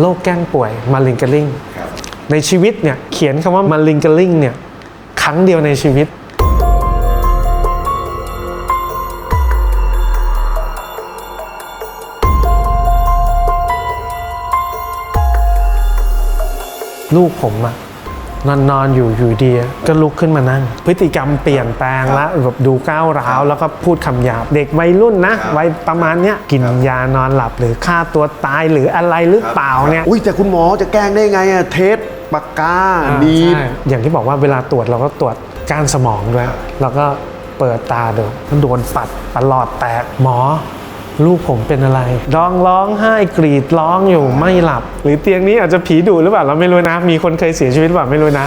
โรคแกล้งป่วยมาลิงเกลิงครับในชีวิตเนี่ยเขียนคำว่ามาลิงเกลิงเนี่ยครั้งเดียวในชีวิต ลูกผมอะ นอนนอนอยู่อยู่ดีอะก็ลุกขึ้นมานั่ง พฤติกรรมเปลี่ยนแปลงแล้วแบบดูก้าวร้าวแล้วก็พูดคำหยาบ เด็กวัยรุ่นนะครับวัยประมาณเนี้ยกินยานอนหลับหรือฆ่าตัวตายหรืออะไรหรือเปล่าเนี่ยอุ้ยแต่คุณหมอจะแกล้งได้ไงอะเทสปากกาอ่าดีบใช่อย่างที่บอกว่าเวลาตรวจเราก็ตรวจก้านสมองด้วยแล้วก็เปิดตาดูมันโดนปัดประหลอดแตกหมอ ลูกผมเป็นอะไรร้องร้องไห้กรีดร้องอยู่ไม่หลับ หรือเตียงนี้อาจจะผีดุหรือเปล่าเราไม่รู้นะ มีคนเคยเสียชีวิตหรือเปล่าไม่รู้นะ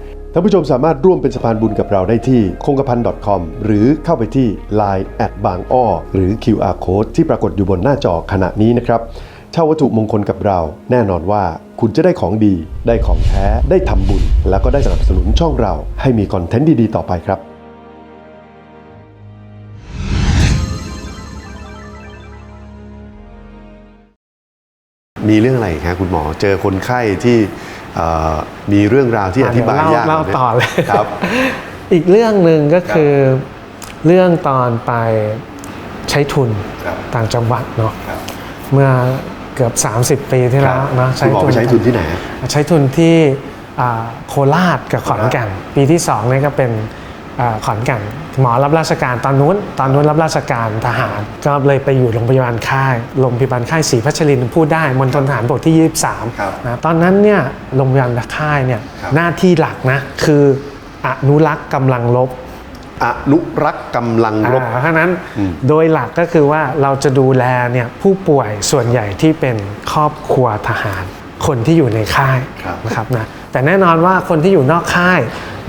ท่านผู้ชมสามารถร่วมเป็นสะพานบุญกับเราได้ที่คงกระพัน .com หรือเข้าไปที่ Line แอดบางอ้อหรือ QR Code ที่ปรากฏอยู่บนหน้าจอขณะนี้นะครับเช่าวัตถุมงคลกับเรา แน่นอนว่าคุณจะได้ของดี ได้ของแท้ ได้ทำบุญ แล้วก็ได้สนับสนุนช่องเรา ให้มีคอนเทนต์ดีๆ ต่อไปครับมีเรื่องอะไรครับคุณหมอเจอคนไข้ที่ มีเรื่องราวที่อธิบายเดี๋วยากเล่าไหมต่อเลยครับ อีกเรื่องหนึ่งก็คือเรื่องตอนไปใช้ทุนครับต่างจังหวัดเนาะครับเมื่อเกือบ 30 ปีที่แล้วเนาะคุณหมอไปใช้ทุนที่ไหนฮะใช้ทุนที่อ่าโคราชกับขอนแก่นปีที่2เนี่ยก็เป็นอ่า ขอนแก่นหมอรับราชการตอนนู้น ตอนนู้นรับราชการทหาร ก็เลยไปอยู่โรงพยาบาลค่ายโรงพยาบาลค่ายศรีพัชรินทร์พูดได้มณฑลทหารบกที่ครับ23นะตอนนั้นเนี่ยโรงพยาบาลค่ายเนี่ยครับหน้าที่หลักนะคืออนุรักษ์กำลังรบอนุรักษ์กำลังรบอ่าเพราะฉะนั้นอืมโดยหลักก็คือว่าเราจะดูแลเนี่ยผู้ป่วยส่วนใหญ่ที่เป็นครอบครัวทหาร คนที่อยู่ในค่ายครับนะครับนะแต่แน่นอนว่าคนที่อยู่นอกค่าย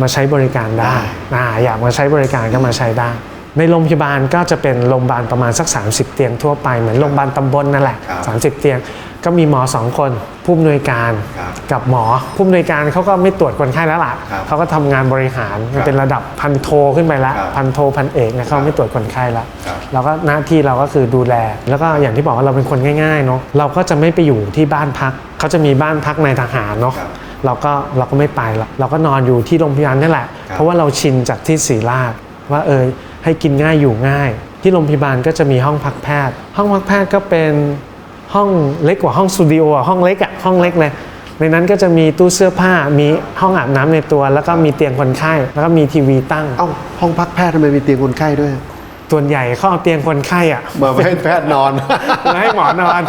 มาใช้บริการได้อ่าอยากมาใช้บริการก็มาใช้ได้ ในโรงพยาบาลก็จะเป็นโรงพยาบาลประมาณสัก 30 เตียงทั่วไปเหมือนโรงพยาบาลตำบลนั่นแหละครับ30 เตียงก็มีหมอสองคนผู้อำนวยการครับกับหมอผู้อำนวยการเขาก็ไม่ตรวจคนไข้แล้วล่ะครับเขาก็ทำงานบริหารมันเป็นระดับพันโทขึ้นไปแล้วครับพันโทพันเอกเนี่ยเขาไม่ตรวจคนไข้แล้วครับเราก็หน้าที่เราก็คือดูแล แล้วก็อย่างที่บอกว่าเราเป็นคนง่ายๆเนาะเราก็จะไม่ไปอยู่ที่บ้านพักเขาจะมีบ้านพักในทหารเนาะครับ เราก็เราก็ไม่ไปหรอกเราก็นอนอยู่ที่โรงพยาบาลนั่นแหละครับเพราะว่าเราชินจากที่ศรีราชว่าเออให้กินง่ายอยู่ง่าย ที่โรงพยาบาลก็จะมีห้องพักแพทย์ ห้องพักแพทย์ก็เป็นห้องเล็กกว่าห้องสตูดิโออะห้องเล็กอะห้องเล็กเลยในนั้นก็จะมีตู้เสื้อผ้ามีห้องอาบน้ำในตัว แล้วก็มีเตียงคนไข้แล้วก็มีทีวีตั้งเอ้าห้องพักแพทย์ทำไมมีเตียงคนไข้ด้วยส่วนใหญ่เขาเอาเตียงคนไข้อะมาไม่ให้แพทย์นอนมาให้หมอนอน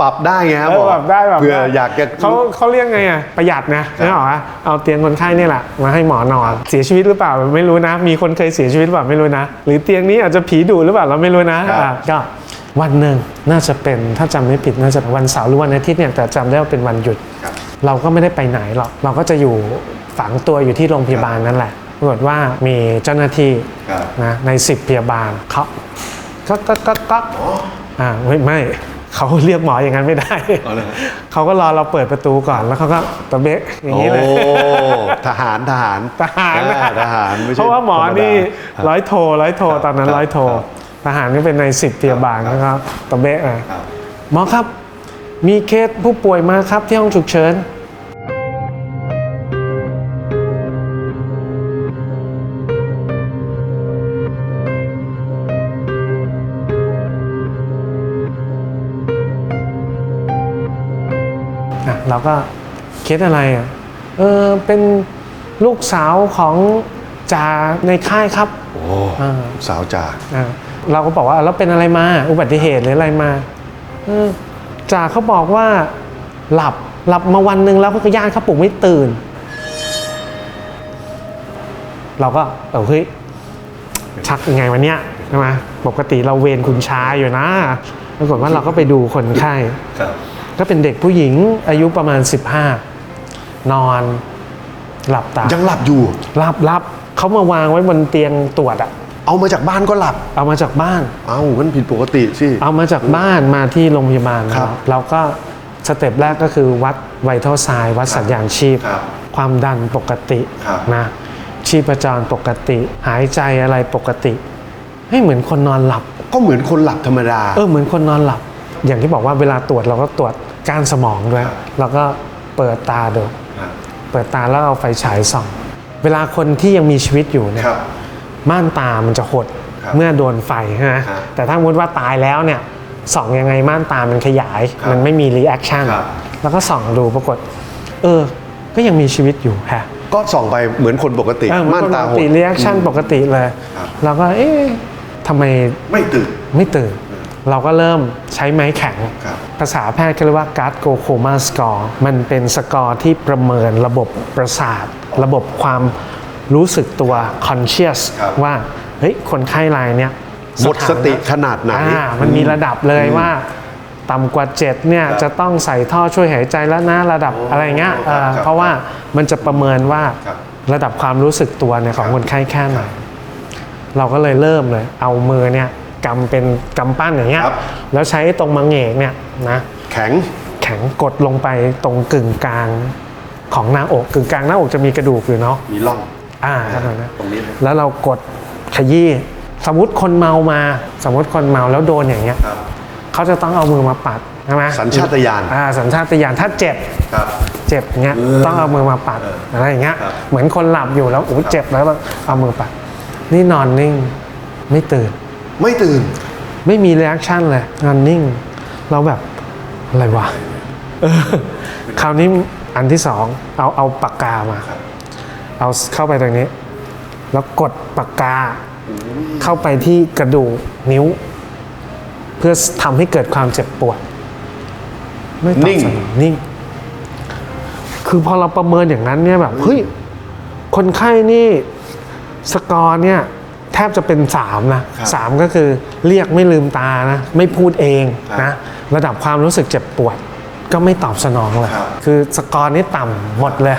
ปรับได้ไงครับเอหมออแบบได้แบบเพื่ออยากจะเขาเขาเรียกไงอะประหยัดนะไม่หรอกว่าเอาเตียงคนไข้นี่แหละมาให้หมอนอน เสียชีวิตหรือเปล่าไม่รู้นะ มีคนเคยเสียชีวิตหรือเปล่าไม่รู้นะ หรือเตียงนี้อาจจะผีดุหรือเปล่าเราไม่รู้นะอะก็วันหนึ่งน่าจะเป็นถ้าจำไม่ผิดน่าจะวันเสาร์หรือวันอาทิตย์เนี่ยแต่จำได้ว่าเป็นวันหยุดครับเราก็ไม่ได้ไปไหนหรอกเราก็จะอยู่ฝังตัวอยู่ที่โรงพยาบาลนั่นแหละปรากฏว่ามีเจ้าหน้าที่ครับนะในสิบพยาบาลเขาก็ก็ก็ก็อ่าไม่ไม่ เขาเรียกหมออย่างนั้นไม่ได้อ๋อเหรอเขาก็รอเราเปิดประตูก่อนแล้วเขาก็ตะเบะอย่างนี้เลย โอ้ทหารทหารทหารอ่ทหารไม่ใช่เพราะว่าหมอนี่ธรรมดา ร้อยโทร้อยโทตอนนั้นครับร้อยโทครับทหารนี่เป็นในสิบพยาบาลนะครับตะเบะเลยครับ หมอครับ มีเคสผู้ป่วยมาครับที่ห้องฉุกเฉิน ก็เคสอะไรอะเออเป็นลูกสาวของจ่าในค่ายครับโอ้อ่า สาวจ่าอะเราก็บอกว่าแล้วเป็นอะไรมา อุบัติเหตุหรืออะไรมาเออจ่าเขาบอกว่าหลับหลับมาวันหนึ่งแล้วก็ย่านเขาปลุกไม่ตื่น เราก็เออเฮ้ยชักยังไงวะเนี่ยใช่ไหมปกติเราเวรคุณชายอยู่นะปรากฏว่าเราก็ไปดูคนไข้ ครับ ก็เป็นเด็กผู้หญิงอายุประมาณ 15 นอนหลับตายังหลับอยู่ หลับหลับเขามาวางไว้บนเตียงตรวจอะเอามาจากบ้านก็หลับ เอามาจากบ้าน เอ้ามันผิดปกติสิ เอามาจากบ้านมาที่โรงพยาบาลครับ เราก็สเต็ปแรกก็คือวัดไวท์เทลไซวัดสัญญาณชีพ ครับความดันปกติครับ นะ ชีพจรปกติ หายใจอะไรปกติ ให้เหมือนคนนอนหลับ ก็เหมือนคนหลับธรรมดา เออเหมือนคนนอนหลับ อย่างที่บอกว่าเวลาตรวจเราก็ตรวจก้านสมองด้วยครับเราก็เปิดตาดูครับเปิดตาแล้วเอาไฟฉายส่อง เวลาคนที่ยังมีชีวิตอยู่เนี่ยครับม่านตามันจะหดครับเมื่อโดนไฟใช่ไหมครับแต่ถ้าสมมติว่าตายแล้วเนี่ยส่องยังไงม่านตามันขยายครับมันไม่มีรีแอคชั่นครับแล้วก็ส่องดูปรากฏ เออ ก็ยังมีชีวิตอยู่ฮะก็ส่องไปเหมือนคนปกติเออม่านตาปหกดติรีแอคชั่นปกติเลยครับเราก็เอ๊ะทำไมไม่ตื่นไม่ตื่น เราก็เริ่มใช้ไม้แข็งครับภาษาแพทย์เขาเรียกว่าการ์ดโกโคมาสกอร์มันเป็นสกอร์ที่ประเมินระบบประสาท ระบบความรู้สึกตัว conscious ครับว่า เฮ้ย คนไข้รายเนี้ยหมดสติถนะขนาดไหนอ่ามันมีระดับเลยว่าต่ำกว่า7เนี่ยครับจะต้องใส่ท่อช่วยหายใจแล้วนะระดับโอ้อะไรเงี้ยเออครับเพราะว่ามันจะประเมินว่าครับระดับความรู้สึกตัวเนี่ยของครับคนไข้แค่ไหนเราก็เลยเริ่มเลย เอามือเนี่ย กำเป็นกำปั้นอย่างเงี้ยครับ แล้วใช้ตรงมังเอกเนี่ยนะแข็ง แข็งกดลงไปตรงกึ่งกลางของหน้าอกกึ่งกลางหน้าอกจะมีกระดูกอยู่เนาะมีร่อง อ่าขนาดนั้นตรงนี้เลย แล้วเรากดขยี้สมมติคนเมามา สมมติคนเมาแล้วโดนอย่างเงี้ยครับ เขาจะต้องเอามือมาปัดใช่ไหมสัญชาตญาณ อ่าสัญชาตญาณถ้าเจ็บ ครับ เจ็บเงี้ยเออต้องเอามือมาปัดเออออะไรอย่างเงี้ยครับ เหมือนคนหลับอยู่แล้วโอ้เจ็บแล้วต้องเอามือปัด นี่นอนนิ่งไม่ตื่น ไม่ตื่น ไม่มี r e a c t ชั่นเลยนอนนิ่ง เราแบบอะไรวะเออคราวนี้อันที่สองเอาเอาปากกามาเอาเข้าไปตรงนี้ แล้วกดปากกาเข้าไปที่กระดูกนิ้ว เพื่อทำให้เกิดความเจ็บปวด ไม่ตอบนิ่งสนองนิ่ง คือพอเราประเมินอย่างนั้นเนี่ยแบบเฮ้ยคนไข้นี่สกอร์เนี่ย แทบจะเป็นสามนะครับสามก็คือเรียกไม่ลืมตานะไม่พูดเองครับนะระดับความรู้สึกเจ็บปวด ก็ไม่ตอบสนองเลยครับคือสกอร์นี่ต่ำหมดเลย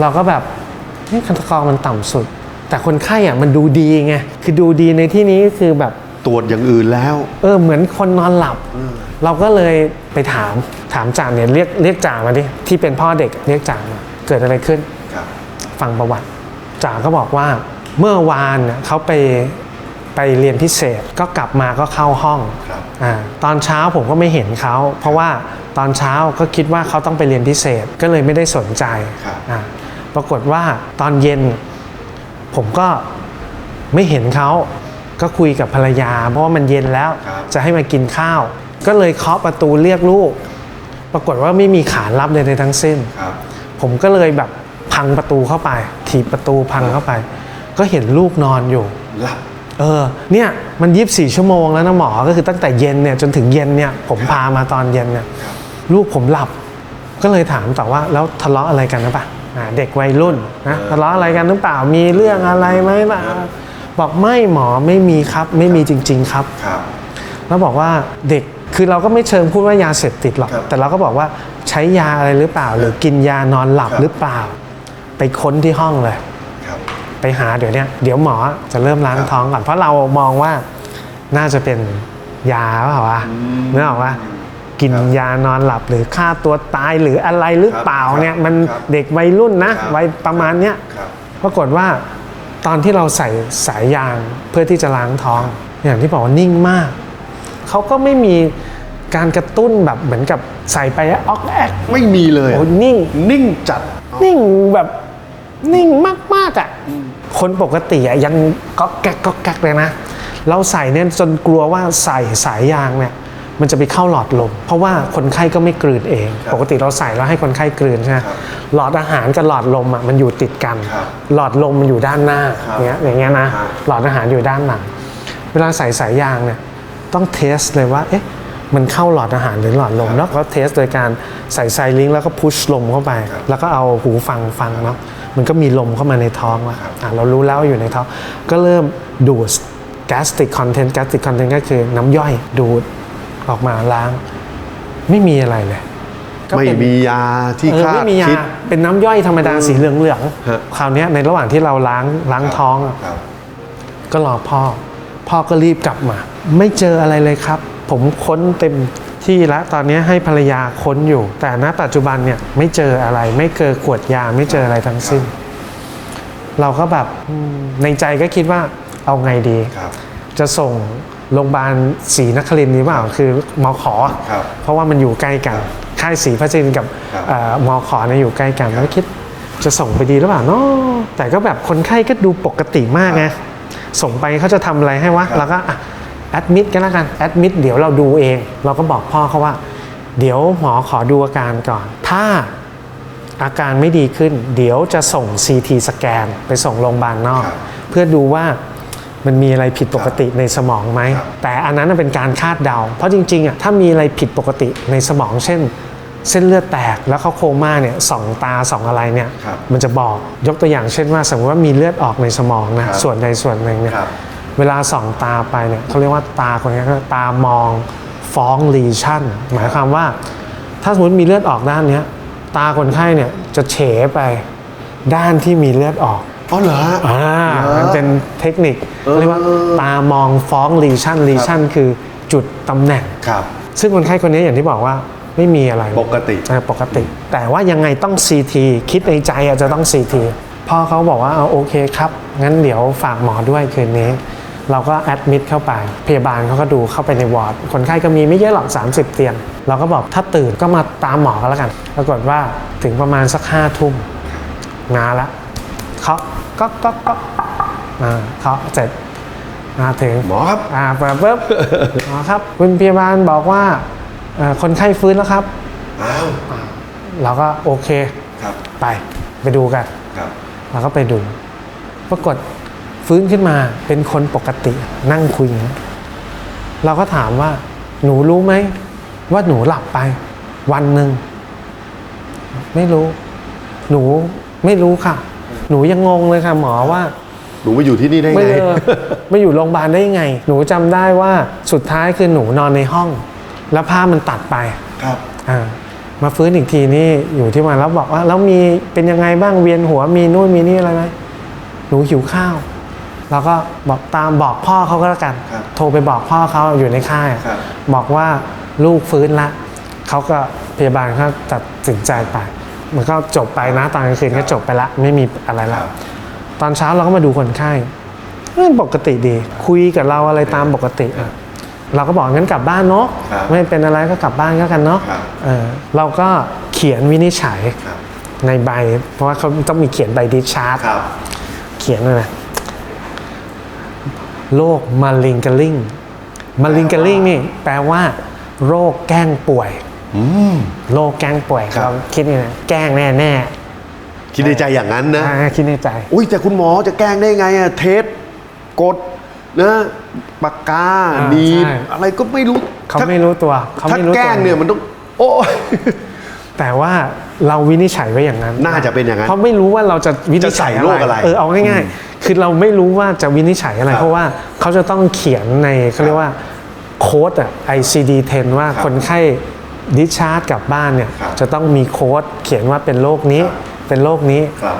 เราก็แบบนี่สกอร์มันต่ำสุด แต่คนไข้อะมันดูดีไงคือดูดีในที่นี้ก็คือแบบตรวจอย่างอื่นแล้ว เออเหมือนคนนอนหลับ เราก็เลยไปถามถามจ่าเนี่ยเรียกเรียกจ่ามาดิที่เป็นพ่อเด็กเรียกจ่ามาเกิดอะไรขึ้นครับฟังประวัติจ่าก็บอกว่า เมื่อวานเนี่ยเขาไปไปเรียนพิเศษก็กลับมาก็เข้าห้องครับอาตอนเช้าผมก็ไม่เห็นเขา เพราะว่าตอนเช้าก็คิดว่าเขาต้องไปเรียนพิเศษก็เลยไม่ได้สนใจครับ อ่าปรากฏว่าตอนเย็น ผมก็ไม่เห็นเขาก็คุยกับภรรยา เพราะว่ามันเย็นแล้ว ครับ จะให้มากินข้าว ก็เลยเคาะประตูเรียกลูก ปรากฏว่าไม่มีขานรับใดๆทั้งสิ้น ครับ ผมก็เลยแบบพังประตูเข้าไปถีบประตูพังเข้าไป ก็เห็นลูกนอนอยู่ หลับ เออ เนี่ย มันยีิบสี่ชั่วโมงแล้วนะหมอ ก็คือตั้งแต่เย็นเนี่ยจนถึงเย็นเนี่ย ผมพามาตอนเย็นเนี่ย ลูกผมหลับ ก็เลยถามต่อว่าแล้วทะเลาะอะไรกันหรือเปล่าอ่าเด็กวัยรุ่นนะทะเลาะอะไรกันหรือเปล่า มีเรื่องอะไรไหมล่ะ บอกไม่หมอไม่มีครับ ไม่มีจริง ๆ ครับ ครับ แล้วบอกว่าเด็กคือเราก็ไม่เชิงพูดว่ายาเสพติดหรอก ครับแต่เราก็บอกว่าใช้ยาอะไรหรือเปล่า หรือกินยานอนหลับครับ หรือเปล่า ไปค้นที่ห้องเลยครับ ไปหาเดี๋ยวเนี้ยเดี๋ยวหมอจะเริ่มล้างครับท้องก่อน เพราะเรามองว่าน่าจะเป็นยาเปล่าวะนึกออกว่ากินครับยานอนหลับหรือฆ่าตัวตายหรืออะไรหรือเปล่าครับเนี่ยมันครับเด็กวัยรุ่นนะครับวัยประมาณเนี้ยครับปรากฏว่าตอนที่เราใส่สายยางเพื่อที่จะล้างท้องอย่างที่บอกว่านิ่งมาก เขาก็ไม่มีการกระตุ้นแบบเหมือนกับใส่ไปออกแอกไม่มีเลยโอ้นิ่งนิ่งจัดนิ่งแบบนิ่งมากๆอะ คนปกติอะยังก็แก๊กก็แก๊กเลยนะ เราใส่เนี่ยจนกลัวว่าใส่สายยางเนี่ยมันจะไปเข้าหลอดลม เพราะว่าคนไข้ก็ไม่กลืนเองครับปกติเราใส่แล้วให้คนไข้กลืนใช่ไหมครับหลอดอาหารกับหลอดลมอะมันอยู่ติดกันครับหลอดลมมันอยู่ด้านหน้าครับเงี้ยอย่างเงี้ยนะครับหลอดอาหารอยู่ด้านหลัง เวลาใส่สายยางเนี่ยต้องเทสเลยว่าเอ๊ะ มันเข้าหลอดอาหารหรือหลอดลมครับแล้วก็เทสโดยการใส่ไซลิงก์แล้วก็พุชลมเข้าไปครับแล้วก็เอาหูฟังฟังเนาะมันก็มีลมเข้ามาในท้องแล้วครับอะเรารู้แล้วอยู่ในท้อง ก็เริ่มดูด gastric content gastric content ก็คือน้ำย่อยดูดออกมาล้าง ไม่มีอะไรเลยก็ไม่เป็นมียาที่เออคาไม่ดมียาคิดเป็นน้ำย่อยธรรมดาสีเหลืองฮะๆคราวเนี้ยในระหว่างที่เราล้างล้างท้องอะครับก็รอพ่อ พ่อก็รีบกลับมา ไม่เจออะไรเลยครับ ผมค้นเต็มที่แล้วตอนนี้ให้ภรรยาค้นอยู่ แต่ณปัจจุบันเนี่ยไม่เจออะไร ไม่เจอขวดยาไม่เจออะไรทั้งสิ้น เราก็แบบอืมในใจก็คิดว่าเอาไงดีครับจะส่งโรงพยาบาลศรีนครินทร์นี้เปล่าคือมอขอครับเพราะว่ามันอยู่ใกล้กันค่ายศรีพัชรินทร์กับครับเอ่อมอขอเนี่ยอยู่ใกล้กันแล้วคิดจะส่งไปดีหรือเปล่าเนาะแต่ก็แบบคนไข้ก็ดูปกติมากไงส่งไปเขาจะทำอะไรให้วะเราก็ แอดมิดกันแล้วกันแอดมิดเดี๋ยวเราดูเอง เราก็บอกพ่อเขาว่า เดี๋ยวหมอขอดูอาการก่อน ถ้าอาการไม่ดีขึ้น เดี๋ยวจะส่ง CT สแกนไปส่งโรงพยาบาลนอกครับเพื่อดูว่ามันมีอะไรผิดปกติในสมองไหมครับแต่อันนั้นนะเป็นการคาดเดา เพราะจริงๆอะถ้ามีอะไรผิดปกติในสมอง เช่น เส้นเลือดแตกแล้วเขาโคม่าเนี่ยสองตาสองอะไรเนี่ยครับมันจะบอกยกตัวอย่างเช่นว่า สมมติว่ามีเลือดออกในสมองนะครับส่วนใดส่วนหนึ่งเนี่ยครับ เวลาส่องตาไปเนี่ยเขาเรียกว่าตาคนนี้ก็ตามองฟ้องลีชั่น หมายความว่า ถ้าสมมติมีเลือดออกด้านเนี้ยตาคนไข้เนี่ยจะเฉไปด้านที่มีเลือดออกอ๋อเหรอฮะอ่าเหรอมันเป็นเทคนิคเออเรียกว่าตามองฟ้องลีชั่นลีชั่นคือจุดตำแหน่งครับ ซึ่งคนไข้คนนี้อย่างที่บอกว่าไม่มีอะไรปกติอ่าปกติ แต่ว่ายังไงต้อง CT คิดในใจอาจจะต้อง CT พ่อเขาบอกว่าเอาโอเคครับ งั้นเดี๋ยวฝากหมอด้วยคืนนี้ เราก็แอดมิดเข้าไป พยาบาลเขาก็ดูเข้าไปในวอร์ด คนไข้ก็มีไม่เยอะหรอก 30 เตียง เราก็บอกถ้าตื่นก็มาตามหมอกันแล้วกัน ปรากฏว่าถึงประมาณสักห้าทุ่มมาละเขาก็ก็ก็อ่าเขาเสร็จมาถึงหมอครับอ่าเปิดปุ๊บหมอครับคุณพยาบาลบอกว่าเอ่อคนไข้ฟื้นแล้วครับอ้าวเราก็โอเคครับไปไปดูกันครับเราก็ไปดู ปรากฏ ฟื้นขึ้นมาเป็นคนปกตินั่งคุยอย่างนี้เราก็ถามว่า หนูรู้ไหม ว่าหนูหลับไป วันหนึ่ง ไม่รู้ หนูไม่รู้ค่ะ หนูยังงงเลยค่ะ หมอว่า หนูมาอยู่ที่นี่ได้ไม่ไงเออมาอยู่โรงพยาบาลได้ยังไง หนูจำได้ว่าสุดท้ายคือหนูนอนในห้อง แล้วภาพมันตัดไป ครับ อ่ามาฟื้นอีกทีนี่อยู่ที่วันแล้วบอกว่าแล้วมีเป็นยังไงบ้างเวียนหัวมีนู่นมีนี่อะไรไหมหนูหิวข้าว เราก็บอกตามบอกพ่อเขาก็แล้วกัน ครับโทรไปบอกพ่อเขาอยู่ในค่ายครับ บอกว่าลูกฟื้นละเขาก็พยาบาลเขาตัดสินใจไป มันก็จบไปนะตอนกลางคืนก็จบไปละไม่มีอะไรคละ รับ ตอนเช้าเราก็มาดูคนไข้เอ้ยปกติดี คุยกับเราอะไรตามปกติอะเราก็บอกงั้นกลับบ้านเนาะครับไม่เป็นอะไรก็กลับบ้านก็กันเนาะครับ เออเราก็เขียนวินิจฉัยครับในใบ เพราะว่าเขาต้องมีเขียนใบดิชาร์ครับ เขียนเลยนะ โรคมาลิงกลิงมาลิงกลิงนี่แปลว่า โรคแกล้งป่วยอืมโรคแกล้งป่วยครับเราคิดนี่นะแกล้งแน่แน่คิดในใจอย่างนั้นๆนะอ่าคิดในใจ อุ้ยแต่คุณหมอจะแกล้งได้ไงอะเทสกดนะปากกาอ่าหนีบใช่อะไรก็ไม่รู้เขาถ้ไม่รู้ตัวเขาถ้าไม่รู้แกตัล้วงเนี่ยมันต้อง โอ้ย แต่ว่าเราวินิจฉัยไว้อย่างนั้น น่าจะเป็นอย่างนั้น เพราะไม่รู้ว่าเราจะวินิจฉัยจะใส่โรคอะไรเออเอาง่ายๆ คือเราไม่รู้ว่าจะวินิจฉัยอะไร ครับเพราะว่าเขาจะต้องเขียนในเขาเรียกว่าโค้ดอะ ICD-10 ว่าครับคนไข้ดิชาร์จกลับบ้านเนี่ยครับจะต้องมีโค้ดเขียนว่าเป็นโรคนี้ครับ เป็นโรคนี้ ครับ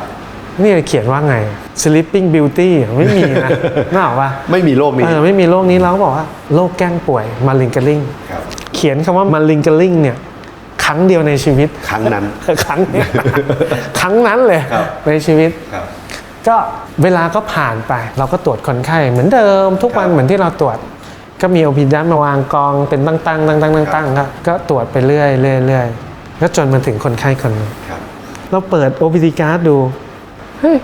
นี่เขียนว่าไง sleeping beauty ไม่มีนะ น่าออกปะไม่มีโรคนี้ เออไม่มีโรคนี้เราก็บอกว่าโรคแกล้งป่วยมาลิงกลิงครับ เขียนคำว่ามาลิงกลิงเนี่ยค รั้งเดียวในชีวิต ครั้งนั้น ครั้งเนี้ยครั้งนั้นเลยครับ ในชีวิต ครับ ก็เวลาก็ผ่านไป เราก็ตรวจคนไข้เหมือนเดิม ทุกวันครับเหมือนที่เราตรวจ ก็มีโอพีดันมาวางกองเป็นตั้งตั้งตั้งตั้งตั้งตั้งก็ก็ตรวจไปเรื่อยเรื่อยเรื่อยแล้วจนมาถึงคนไข้คนหนึงครับ เราเปิด OPD card ดูเฮ้ย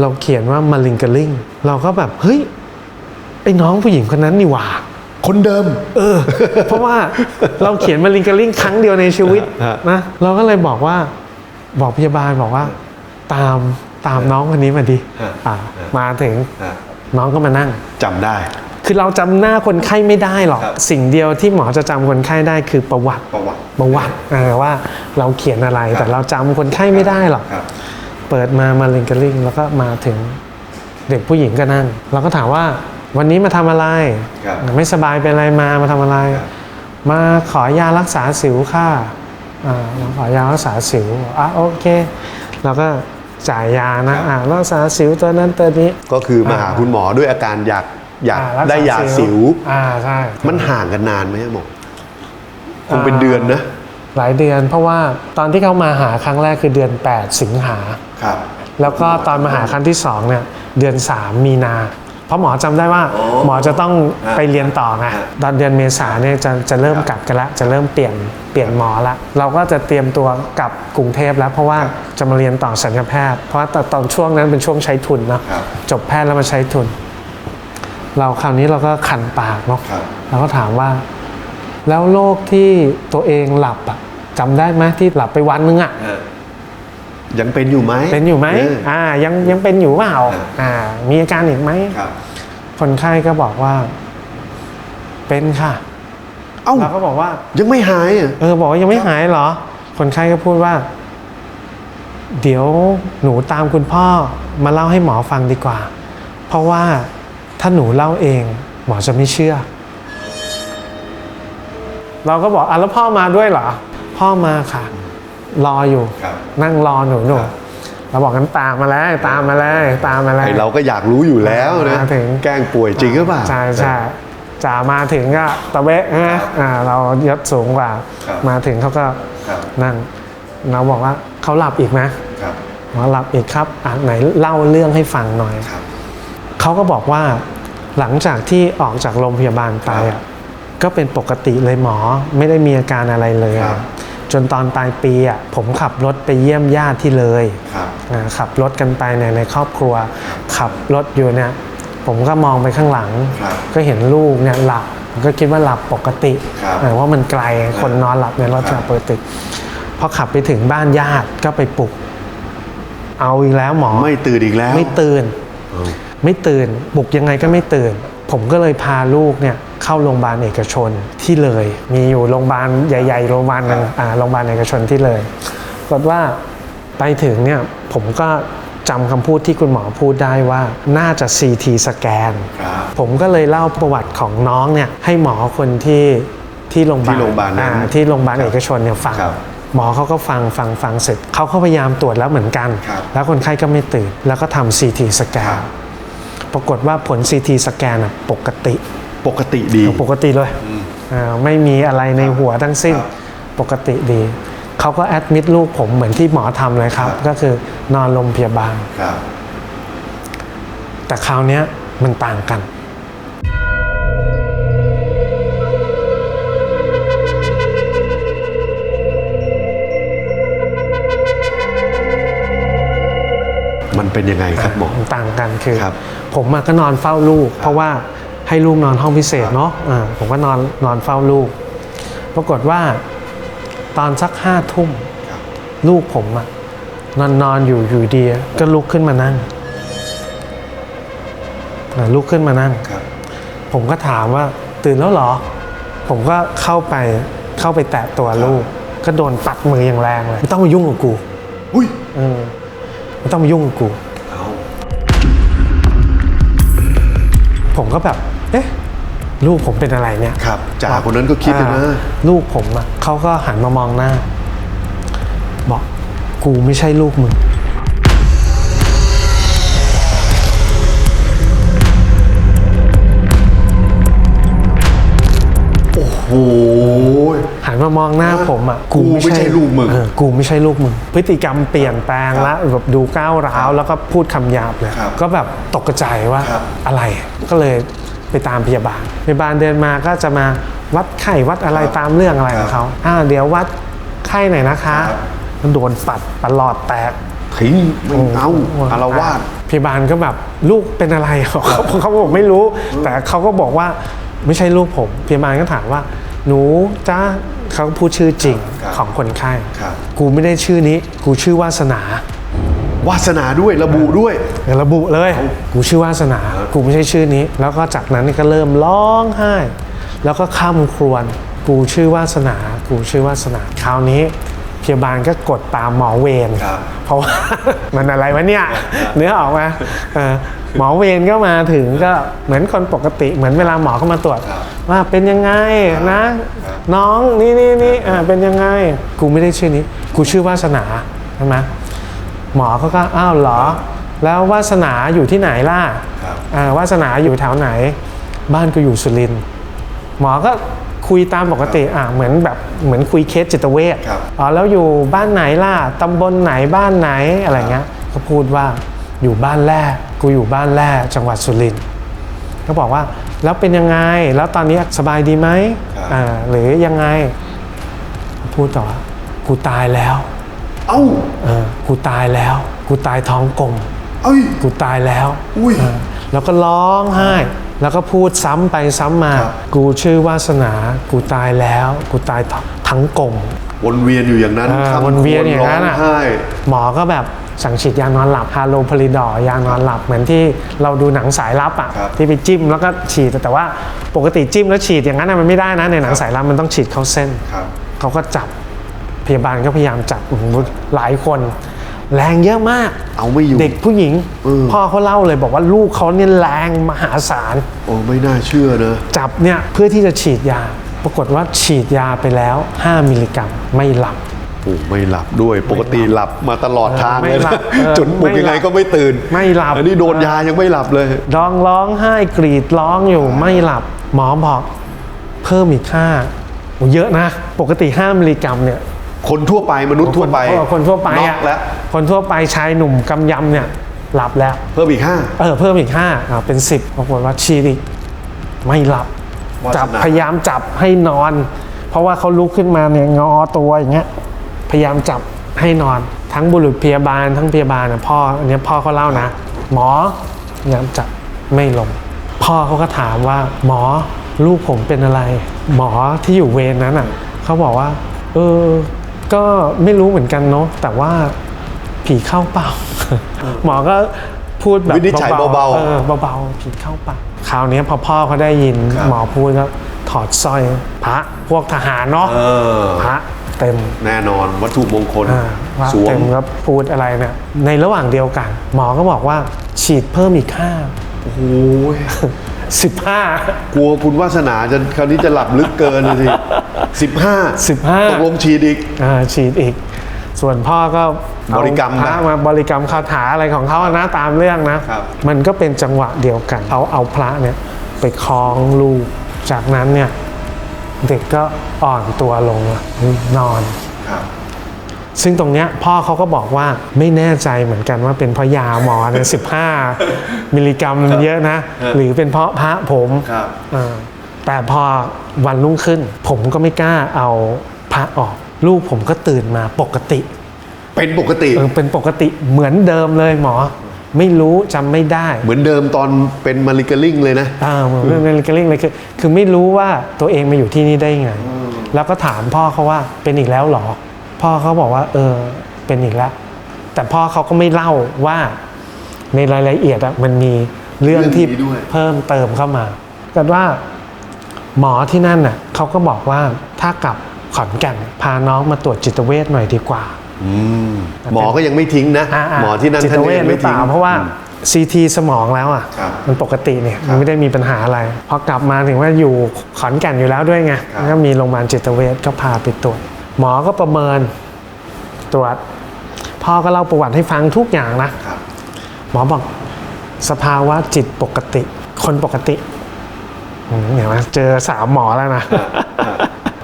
เราเขียนว่ามาลิงกลิงเราก็แบบเฮ้ยไอ้น้องผู้หญิงคนนั้นนี่หว่า คนเดิม เออ เพราะว่าเราเขียนมาลิงกลิงครั้งเดียวในชีวิตฮะ นะเราก็เลยบอกว่าบอกพยาบาลบอกว่า ตามตามน้องคนนี้มาดิฮะอ่ามาถึงอะน้องก็มานั่ง จำได้ คือเราจำหน้าคนไข้ไม่ได้หรอก ครับ สิ่งเดียวที่หมอจะจำคนไข้ได้คือประวัติประวัติ ประวัติเออว่าเราเขียนอะไรครับ แต่เราจำคนไข้ไม่ได้หรอก ครับ เปิดมามาลิงกลิงแล้วก็มาถึงเด็กผู้หญิงก็นั่งเราก็ถามว่า วันนี้มาทำอะไรครับไม่สบายเป็นอะไรมามาทำอะไรครับมาขอยารักษาสิวค่ะอ่ามาขอยารักษาสิวอะโอเคเราก็จ่ายยานะอ่ารักษาสิวตัวนั้นตัวนี้ก็คือมาหาคุณหมอด้วยอาการอยากอยากอ่รัษได้ยาสิวอ่าใช่มันห่างกันนานไหมหมอคงเป็นเดือนนะหลายเดือนเพราะว่าตอนที่เขามาหาครั้งแรกคือเดือน 8 สิงหาครับแล้วก็ตอนมาหาครั้งที่สองเนี่ยเดือน 3 มีนา เพราะหมอจำได้ว่าอ๋อหมอจะต้องฮะไปเรียนต่อไงฮะตอนเดือนเมษาเนี่ยจะจะเริ่มกลับกันละจะเริ่มเปลี่ยนเปลี่ยนหมอละเราก็จะเตรียมตัวกลับกรุงเทพแล้วเพราะว่าจะมาเรียนต่อสัญญาแพทย์ เพราะว่าตอนตอนช่วงนั้นเป็นช่วงใช้ทุนเนาะครับจบแพทย์แล้วมาใช้ทุน เราคราวนี้เราก็ขันปากเนาะครับเราก็ถามว่า แล้วโรคที่ตัวเองหลับอะจำได้ไหมที่หลับไปวันนึงอะ ยังเป็นอยู่ไหมเป็นอยู่ไหมเอ่ายังยังเป็นอยู่เปล่าเอออ่า มีอาการอีกไหมครับคนไข้ก็บอกว่า เป็นค่ะเอ้าเราก็บอกว่า ยังไม่หายอะเออบอกว่ายังไม่หายเหรอ คนไข้ก็พูดว่า เดี๋ยวหนูตามคุณพ่อมาเล่าให้หมอฟังดีกว่า เพราะว่าถ้าหนูเล่าเอง หมอจะไม่เชื่อ เราก็บอกอะแล้วพ่อมาด้วยเหรอ พ่อมาค่ะ รออยู่ครับนั่งรอหนูหนูครับเราบอกกันตามมาเลยตามมาเลยตามมาเลยไอเราก็อยากรู้อยู่แล้วนะมาถึงแกล้งป่วยจริงหรือเปล่าใช่ใช่จ่ามาถึงก็ตะเบะนะอ่าเรายศสูงกว่าครับมาถึงเขาก็ครับนั่งเราบอกว่าเขาหลับอีกไหมครับหมอหลับอีกครับอะไหนเล่าเรื่องให้ฟังหน่อยครับเขาก็บอกว่าหลังจากที่ออกจากโรงพยาบาลไปครัอะบก็เป็นปกติเลยหมอไม่ได้มีอาการอะไรเลยครัอะบ จนตอนปลายปีอะผมขับรถไปเยี่ยมญาติที่เลยครับอ่าขับรถกันไปในยในครอบครัว ขับรถอยู่เนี่ยผมก็มองไปข้างหลัง ครับ ก็เห็นลูกเนี่ยหลับผมก็คิดว่าหลับปกติครับอ่าว่ามันไกลคนนอนหลับในรถครัหบลับปกติพอขับไปถึงบ้านญาติก็ไปปลุก เอาอีกแล้วหมอ ไม่ตื่นอีกแล้ว ไม่ตื่นเอ้าไม่ตื่นปลุกยังไงก็ไม่ตื่น ผมก็เลยพาลูกเนี่ยเข้าโรงพยาบาลเอกชนที่เลย มีอยู่โรงพยาบาลใหญ่ ๆ โรงพยาบาลหนึงอ่าโรงพยาบาลเอกชนที่เลยปรากฏว่าไปถึงเนี่ยผมก็จำคำพูดที่คุณหมอพูดได้ว่าน่าจะ CT สแกนครับผมก็เลยเล่าประวัติของน้องเนี่ยให้หมอคนที่ที่โรงพยาบาลที่โรงพยาบาลนั้นอ่ที่โรงพยาบาลครับเอกชนเนี่ยฟังครับหมอเขาก็ฟังฟังฟังเสร็จเขาก็พยายามตรวจแล้วเหมือนกันครับแล้วคนไข้ก็ไม่ตื่น แล้วก็ทำ CT สแกครันบป รากฏว่าผล CT สแกนอะปกติ ปกติดี ปกติเลยอ่าไม่มีอะไรในหัวทั้งสิ้นครับปกติดี เขาก็แอดมิดลูกผมเหมือนที่หมอทำเลยครับครับก็คือนอนโรงพยาบาลครับแต่คราวเนี้ยมันต่างกัน มันเป็นยังไงครับหมอมันต่างกันคือครับ ผมอะก็นอนเฝ้าลูก เพราะว่าให้ลูกนอนห้องพิเศษเนาะอ่าผมก็นอนนอนเฝ้าลูก ปรากฏว่าตอนสักห้าทุ่มครับลูกผมอะนอนนอนอยู่อยู่ดีก็ลุกขึ้นมานั่งอ่าลุกขึ้นมานั่งครับผมก็ถามว่าตื่นแล้วเหรอ ผมก็เข้าไปเข้าไปแตะตัวลูก ก็โดนปัดมืออย่างแรงเลย ไม่ต้องมายุ่งกับกู อุ้ยเออ ไม่ต้องมายุ่งกับกูเอาผมก็แบบ เอ๊ะ ลูกผมเป็นอะไรเนี่ยครับจ่าคนนั้นก็คิดเลยนะ อ่าลูกผมอะเขาก็หันมามองหน้า บอกกูไม่ใช่ลูกมึง โอ้ยหันมามองหน้าผมอะกูไม่ใช่ลูกมึงเออกูไม่ใช่ลูกมึงพฤติกรรมเปลี่ยนแปลงละแบบดูก้าวร้าวแล้วก็พูดคำหยาบเลยครับก็แบบตกใจว่าครับอะไรก็เลยไปตามพยาบาลพยาบาลเดินมาก็จะมาวัดไข้วัดอะไรครับตามเรื่องอะไรคขรัอบงเขาอ่าเดี๋ยววัดไข้หน่อยนะคะครับมันโดนปัดประหลอดแตกทิ้งไม่เอาอารวาสพยาบาลก็แบบลูกเป็นอะไรเขาเขาบอกไม่รู้ แต่เขาก็บอกว่า ไม่ใช่ลูกผมพยาบาลก็ถามว่า หนูจ้าเขาพูดชื่อจริงครับของคนไข้ครับ กูไม่ได้ชื่อนี้ กูชื่อวาสนา วาสนาด้วยระบุด้วยเดี๋ยวระบุเลย กูชื่อวาสนา กูไม่ใช่ชื่อนี้ แล้วก็จากนั้นก็เริ่มร้องไห้ แล้วก็ข้ามครวญ กูชื่อวาสนา กูชื่อวาสนา คราวนี้พ ยาบาลก็กดตามหมอเวรครับเพราะว่ามันอะไรวะเนี่ยเนื้อออกมาเออหมอเวรก็มาถึงก็เหมือนคนปกติ เหมือนเวลาหมอเข้ามาตรวจครับว่าเป็นยังไงนะครับน้องนี่นี่นี่อ่าเป็นยังไง กูไม่ได้ชื่อนี้ กูชื่อวาสนาใช่ไหมหมอเขาก็อ้าวเหรอ แล้ววาสนาอยู่ที่ไหนล่ะครับอ่าวาสนาอยู่แถวไหน บ้านก็อยู่สุรินทร์หมอก็ คุยตามปกติอ่าเหมือนแบบเหมือนคุยเคสจิตเวชครับอ๋อแล้วอยู่บ้านไหนล่ะตำบลไหนบ้านไหนอะไรเงี้ยเขาพูดว่าอยู่บ้านแรกกูอยู่บ้านแรกจังหวัดสุรินทร์เขาบอกว่าแล้วเป็นยังไงแล้วตอนนี้สบายดีไหมครับ อ่าหรือยังไง พูดต่อว่ากูตายแล้วเอ้าเออกูตายแล้ว กูตายท้องกลม เอ้ย กูตายแล้วอุ้ย เออแล้วก็ร้องไห้ แล้วก็พูดซ้ำไปซ้ำมาครับกูชื่อวาสนา กูตายแล้ว กูตายทั้งกลมวนเวียนอยู่อย่างนั้นอ่าคำวนเวียนอย่างนั้นร้อะไห้หมอก็แบบสั่งฉีดยานอนหลับฮาโลพลิดอร์ยานอนหลับเหมือนที่เราดูหนังสายลับอะครับที่ไปจิ้มแล้วก็ฉีดแต่ว่าปกติจิ้มแล้วฉีดอย่างนั้นอะมันไม่ได้นะในหนังสายลับมันต้องฉีดเข้าเส้นครับเขาก็จับพยาบาลก็พยายามจับโอ้โหหลายคน แรงเยอะมาก เอาไม่อยู่ เด็กผู้หญิง เออ พ่อเขาเล่าเลยบอกว่าลูกเขาเนี่ยแรงมหาศาล โอ้ไม่น่าเชื่อนะ จับเนี่ยเพื่อที่จะฉีดยา ปรากฏว่าฉีดยาไปแล้ว 5 มิลลิกรัมไม่หลับ โอ้ไม่หลับด้วยปกติหลับมาตลอดทางไม่เลยหลันะบเออจนปลุกไม่หลับยังไงก็ไม่ตื่นไม่หลับ อันนี้โดนยายังไม่หลับเลย ร้องร้องไห้กรีดร้องอยู่ไม่หลับ หมอบอกเพิ่มอีกค่าโอ้เยอะนะ ปกติ 5 มิลลิกรัมเนี่ย คนทั่วไปมนุษย์ทั่วไปคนคนทั่วไปน็อะอกแล้วคนทั่วไปชายหนุ่มกำยำเนี่ยหลับแล้ว เพิ่มอีกห้าเออเพิ่มอีกห้าอ่าเป็นสิบปรากฏว่าชีดอีกไม่หลับวาสนาจับพยายามจับให้นอน เพราะว่าเขาลุกขึ้นมาเนี่ยงอตัวอย่างเงี้ยพยายามจับให้นอน ทั้งบุรุษพยาบาลทั้งพยาบาลนะพ่ออันเนี้ยพ่อเขาเล่านะ หมอพยายามจับไม่ลง พ่อเขาก็ถามว่า หมอลูกผมเป็นอะไร หมอที่อยู่เวรนั้นอะเขาบอกว่า เออ ก็ไม่รู้เหมือนกันเนาะแต่ว่าผีเข้าเปล่า หมอก็พูดแบบวินิจฉัยเบาๆออเบาๆผีเข้าปากคราวนี้พอพ่อเขาได้ยินครับหมอพูดก็ถอดสร้อยพระพวกทหารเนาะเออพระเต็มแน่นอนวัตถุมงคลอ่าพระสวมเต็มก็พูดอะไรเนี่ยในระหว่างเดียวกัน หมอก็บอกว่าฉีดเพิ่มอีกห้าโอ้โห สิบห้ากลัวคุณวาสนาจะคราวนี้จะหลับลึกเกินเลยสิสิบห้าสิบห้าตกลงฉีดอีกอ่าฉีดอีก ส่วนพ่อก็เอาบริกรรมพระนะมาบริกรรมคาถาอะไรของเขาอะนะตามเรื่องนะครับมันก็เป็นจังหวะเดียวกันเขาเอาพระเนี่ยไปคล้องลูกจากนั้นเนี่ยเด็กก็อ่อนตัวลงนอนครับ ซึ่งตรงเนี้ยพ่อเขาก็บอกว่าไม่แน่ใจเหมือนกันว่าเป็นเพราะยาหมอเนี่ยสิบห้ามิลลิกรัมมันเยอะนะ หรือเป็นเพราะพระผมครับอ่าแต่พอวันรุ่งขึ้น ผมก็ไม่กล้าเอาพระออก ลูกผมก็ตื่นมาปกติเป็นปกติเออเป็นปกติเหมือนเดิมเลยหมอ ไม่รู้จำไม่ได้ เหมือนเดิมตอนเป็นมาริกาลิงเลยนะอ่าเหมือนเป็นกระลิ่งเลยคือคือไม่รู้ว่าตัวเองมาอยู่ที่นี่ได้ไง แล้วก็ถามพ่อเขาว่าเป็นอีกแล้วเหรอ พ่อเขาบอกว่า เออเป็นอีกแล้ว แต่พ่อเขาก็ไม่เล่าว่าในรายละเอียดอะมันมีเรื่องที่เรื่องนี้ด้วย เพิ่มเติมเข้ามากันว่า หมอที่นั่นน่ะเขาก็บอกว่าถ้ากลับขอนแก่นพาน้องมาตรวจจิตเวชหน่อยดีกว่า อืมหมอก็ยังไม่ทิ้งนะาๆหมอที่นั่นจิตท่านเวก็ชยังหรืไม่อเปทิ้ง ล่าเพราะว่าอืมซีทีสมองแล้วอะ ครับมันปกติเนี่ยครัมับนไม่ได้มีปัญหาอะไรพอกลับมาถึงว่าอยู่ขอนแก่นอยู่แล้วด้วยไงครับ แล้วก็มีโรงพยาบาลจิตเวชก็พาไปตรวจ หมอก็ประเมินตรวจ พ่อก็เล่าประวัติให้ฟังทุกอย่างนะครับหมอบอกสภาวะจิตปกติ คนปกติอืมเห็นไหมเจอสามหมอแล้วนะ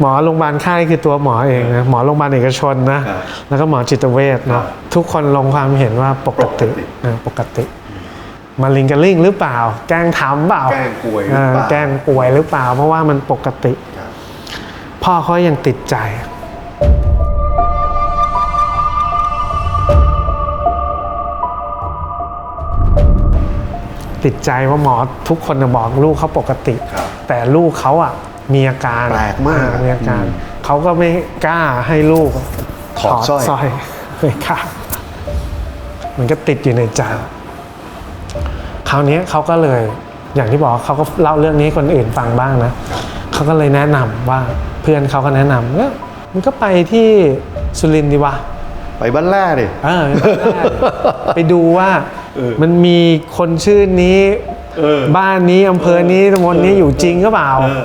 หมอโรงพยาบาลค่ายคือตัวหมอเองนะหมอโรงพยาบาลเอกชนนะครับแล้วก็หมอจิตเวชครัเนาะบทุกคนลงความเห็นว่าปกติปกติเออปกติมาลิงกะลิงหรือเปล่า แกล้งทำเปล่า แกล้งป่วยหรือเปล่าเออแกล้งป่วยหรือเปล่า เพราะว่ามันปกติครับพ่อเขายังติดใจ ติดใจว่าหมอทุกคนน่ะบอกลูกเขาปกติครับแต่ลูกเขาอะมีอาการแปลกมากอ่มีอาการอืมเขาก็ไม่กล้าให้ลูกถอดสร้อยสร้อยไม่กล้ามันก็ติดอยู่ในใจคราวนี้เขาก็เลย อย่างที่บอกเขาก็เล่าเรื่องนี้ให้คนอื่นฟังบ้างนะเขาก็เลยแนะนำว่าเพื่อนเขาก็แนะนำเออมันก็ไปที่สุรินทร์ดีวะไปบ้านแร่ดิเออไปดูว่า เออ มันมีคนชื่อนี้ เออ บ้านนี้อำเภอนี้ตำบลนี้อยู่จริงก็เปล่า เออ